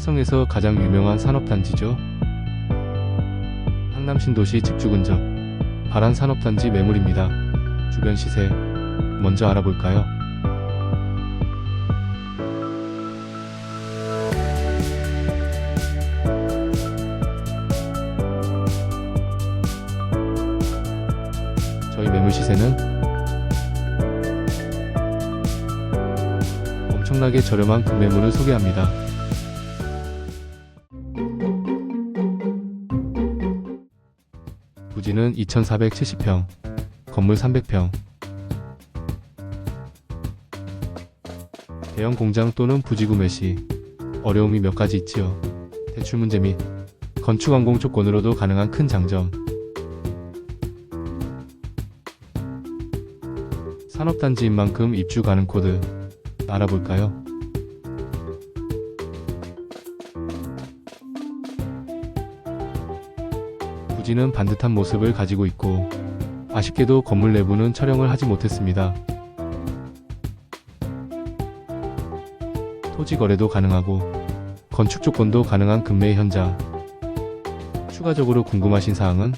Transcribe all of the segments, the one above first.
화성에서 가장 유명한 산업단지죠. 항남 신도시 직주 근접 바란 산업단지 매물입니다. 주변 시세 먼저 알아볼까요? 저희 매물 시세는 엄청나게 저렴한 금매물을 소개합니다. 부지는 2470평, 건물 300평. 대형 공장 또는 부지 구매 시 어려움이 몇 가지 있지요. 대출 문제 및 건축 완공 조건으로도 가능한 큰 장점. 산업단지인 만큼 입주 가능 코드 알아볼까요? 부지는 반듯한 모습을 가지고 있고 아쉽게도 건물 내부는 촬영을 하지 못했습니다. 토지 거래도 가능하고 건축 조건도 가능한 금매 현장. 추가적으로 궁금하신 사항은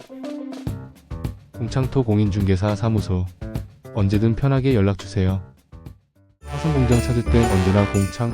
공창토 공인중개사 사무소 언제든 편하게 연락 주세요. 화성공장 찾을 땐 언제나 공창